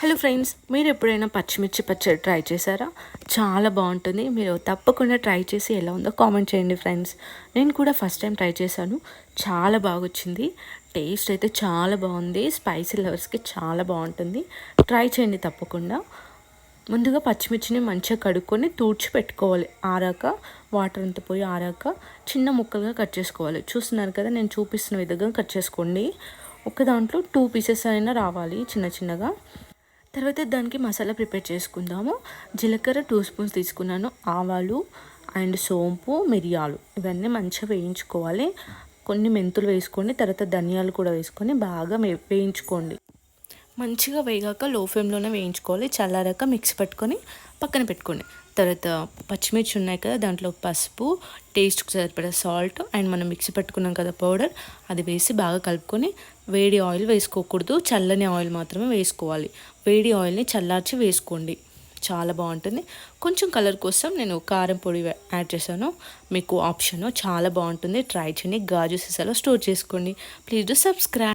Hello friends మీరు ఎప్పుడైనా పచ్చిమిర్చి పచ్చడి ట్రై చేశారా? చాలా బాగుంటుంది. మీరు తప్పకుండా ట్రై చేసి ఎలా ఉందో కామెంట్ చేయండి ఫ్రెండ్స్. నేను కూడా ఫస్ట్ టైం ట్రై చేశాను. చాలా బాగా వచ్చింది టేస్ట్ అయితే చాలా బాగుంది. స్పైసీ లవర్స్కి చాలా బాగుంటుంది. ట్రై చేయండి తప్పకుండా. ముందుగా పచ్చిమిర్చిని మంచిగా కడుక్కొని తూడ్చి పెట్టుకోవాలి. ఆరాక వాటర్ అంతా పోయి ఆరాక చిన్న ముక్కలుగా కట్ చేసుకోవాలి. చూస్తున్నారు కదా నేను చూపిస్తున్న విధంగా కట్ చేసుకోండి. ఒక దాంట్లో టూ పీసెస్ అయినా రావాలి చిన్న చిన్నగా. తర్వాత దానికి మసాలా ప్రిపేర్ చేసుకుందాము. జీలకర్ర టూ స్పూన్స్ తీసుకున్నాను. ఆవాలు అండ్ సోంపు మిరియాలు ఇవన్నీ మంచిగా వేయించుకోవాలి. కొన్ని మెంతులు వేసుకోండి తర్వాత ధనియాలు కూడా వేసుకొని బాగా వేయించుకోండి. మంచిగా వేగాక లో ఫ్లేమ్లోనే వేయించుకోవాలి. చల్లారాక మిక్సీ పట్టుకొని పక్కన పెట్టుకోండి. తర్వాత పచ్చిమిర్చి ఉన్నాయి కదా దాంట్లో పసుపు టేస్ట్కి సరిపడే సాల్ట్ అండ్ మనం మిక్సీ పట్టుకున్నాం కదా పౌడర్ అది వేసి బాగా కలుపుకొని వేడి ఆయిల్ వేసుకోకూడదు. చల్లని ఆయిల్ మాత్రమే వేసుకోవాలి. వేడి ఆయిల్ని చల్లార్చి వేసుకోండి. చాలా బాగుంటుంది. కొంచెం కలర్ కోసం నేను కారం పొడి యాడ్ చేశాను. మీకు ఆప్షన్ చాలా బాగుంటుంది. ట్రై చేయండి. గాజు సీసాలో స్టోర్ చేసుకోండి. Please do subscribe